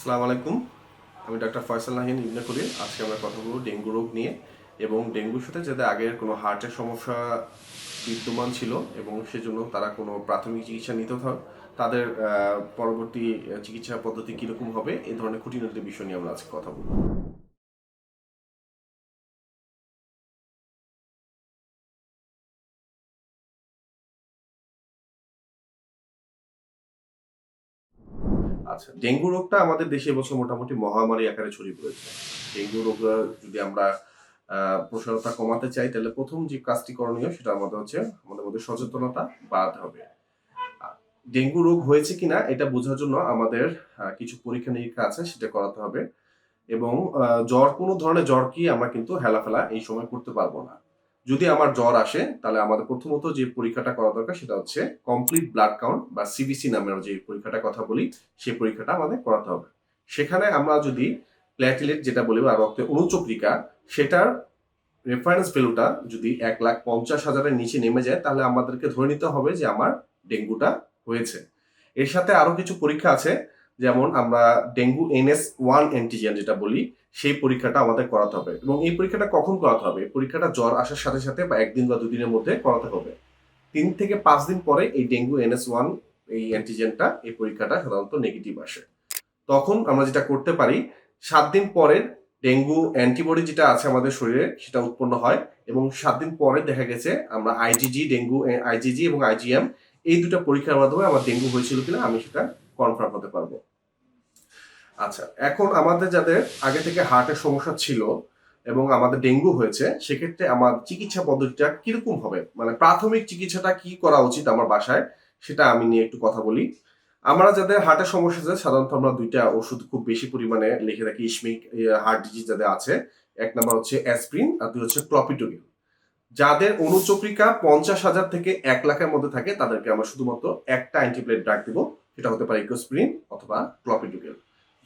আসসালামু আলাইকুম। আমি ডাক্তার ফয়সাল নাহিন ইবনে করিম আজকে আমরা কথা বলব ডেঙ্গু রোগ নিয়ে এবং ডেঙ্গুর সাথে যাদের আগের কোনো হার্টের সমস্যা বিদ্যমান ছিল এবং সেজন্য তারা কোনো প্রাথমিক চিকিৎসা নিতে হয় তাদের পরবর্তী চিকিৎসা পদ্ধতি কীরকম হবে, এ ধরনের খুঁটিনাটি বিষয় নিয়ে আমরা আজকে কথা বলব। আচ্ছা ডেঙ্গু রোগটা আমাদের দেশে এবছর মোটামুটি মহামারী আকারে ছড়িয়ে পড়েছে। ডেঙ্গু রোগ যদি আমরা প্রসারতা কমাতে চাই, তাহলে প্রথম যে কাজটি করণীয় সেটা আমাদের হচ্ছে আমাদের মধ্যে সচেতনতা বাড়াতে হবে। ডেঙ্গু রোগ হয়েছে কিনা এটা বোঝার জন্য আমাদের কিছু পরীক্ষা নিরীক্ষা আছে, সেটা করাতে হবে। এবং জ্বর, কোনো ধরনের জ্বর কি আমরা কিন্তু হেলাফেলা এই সময় করতে পারব না। যদি আমার জ্বর আসে, তাহলে আমাদের প্রথমত যে পরীক্ষাটা করা দরকার সেটা হচ্ছে কমপ্লিট ব্লাড কাউন্ট বা সিবিসি নামের যে পরীক্ষাটার কথা বলি, সেই পরীক্ষাটা আমাদের করাতে হবে। সেখানে আমরা যদি প্ল্যাটিলেট যেটা বলি বা রক্তের অনুচক্রিকা, সেটার রেফারেন্স ভ্যালুটা যদি এক লাখ পঞ্চাশ হাজারের নিচে নেমে যায়, তাহলে আমাদেরকে ধরে নিতে হবে যে আমার ডেঙ্গুটা হয়েছে। এর সাথে আরও কিছু পরীক্ষা আছে। যেমন আমরা ডেঙ্গু এনএস ওয়ান অ্যান্টিজেন যেটা বলি, সেই পরীক্ষাটা আমাদের করাতে হবে। এবং এই পরীক্ষাটা কখন করাতে হবে? পরীক্ষাটা জ্বর আসার সাথে সাথে বা একদিন বা দুদিনের মধ্যে করাতে হবে। তিন থেকে পাঁচ দিন পরে এই ডেঙ্গু এনএস ওয়ান এই অ্যান্টিজেনটা এই পরীক্ষাটা সাধারণত নেগেটিভ আসে। তখন আমরা যেটা করতে পারি, সাত দিন পরে ডেঙ্গু অ্যান্টিবডি যেটা আছে আমাদের শরীরে, সেটা উৎপন্ন হয় এবং সাত দিন পরে দেখা গেছে আমরা আইজিজি ডেঙ্গু আইজিজি এবং আইজিএম এই দুটো পরীক্ষার মাধ্যমে আমার ডেঙ্গু হয়েছিল কিনা আমি সেটা কনফার্ম হতে পারব। আচ্ছা এখন আমাদের যাদের আগে থেকে হার্টের সমস্যা ছিল এবং আমাদের ডেঙ্গু হয়েছে, সেক্ষেত্রে আমার চিকিৎসা পদ্ধতিটা কীরকম হবে? মানে প্রাথমিক চিকিৎসাটা কি করা উচিত আমার বাসায়, সেটা আমি নিয়ে একটু কথা বলি। আমরা যাদের হার্টের সমস্যা আছে, সাধারণত আমরা দুইটা ওষুধ খুব বেশি পরিমাণে লিখে রাখি ইসমিক হার্ট ডিজিজ যাদের আছে। এক নম্বর হচ্ছে অ্যাসপ্রিন, আর দুই হচ্ছে ক্লপিটোগিল যাদের অনুচক্রিকা পঞ্চাশ হাজার থেকে এক লাখের মধ্যে থাকে, তাদেরকে আমরা শুধুমাত্র একটা অ্যান্টিপ্লেট ড্রাগ দিব, সেটা হতে পারে ইকোস্প্রিন অথবা ক্লপিটোগিল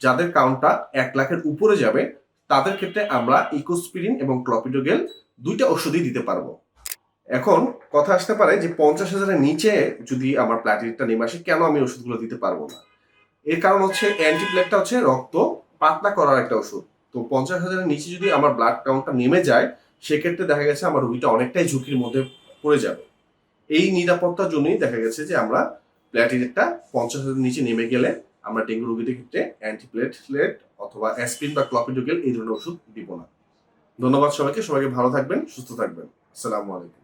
যাদের কাউন্টটা এক লাখের উপরে যাবে, তাদের ক্ষেত্রে আমরা ইকোস্পিরিন এবং ক্লপিডোগেল দুইটা ওষুধই দিতে পারব। এখন কথা আসতে পারে যে পঞ্চাশ হাজারের নিচে যদি আমার প্ল্যাটিলেটটা নেমে আসে, কেন আমি ওষুধগুলো দিতে পারব না? এর কারণ হচ্ছে অ্যান্টিপ্লেটটা হচ্ছে রক্ত পাতলা করার একটা ওষুধ তো পঞ্চাশ হাজারের নিচে যদি আমার ব্লাড কাউন্টটা নেমে যায়, সেক্ষেত্রে দেখা গেছে আমার রোগীটা অনেকটাই ঝুঁকির মধ্যে পড়ে যাবে। এই নিরাপত্তার জন্যই দেখা গেছে যে আমরা প্ল্যাটিলেটটা পঞ্চাশ হাজারের নিচে নেমে গেলে আমরা ডেঙ্গু রোগীদের ক্ষেত্রে অ্যান্টিপ্লেটলেট অথবা অ্যাসপিন বা ক্লপিডোগেল এই ধরনের ওষুধ দিব না। ধন্যবাদ সবাইকে সবাইকে ভালো থাকবেন, সুস্থ থাকবেন। আসসালামু আলাইকুম।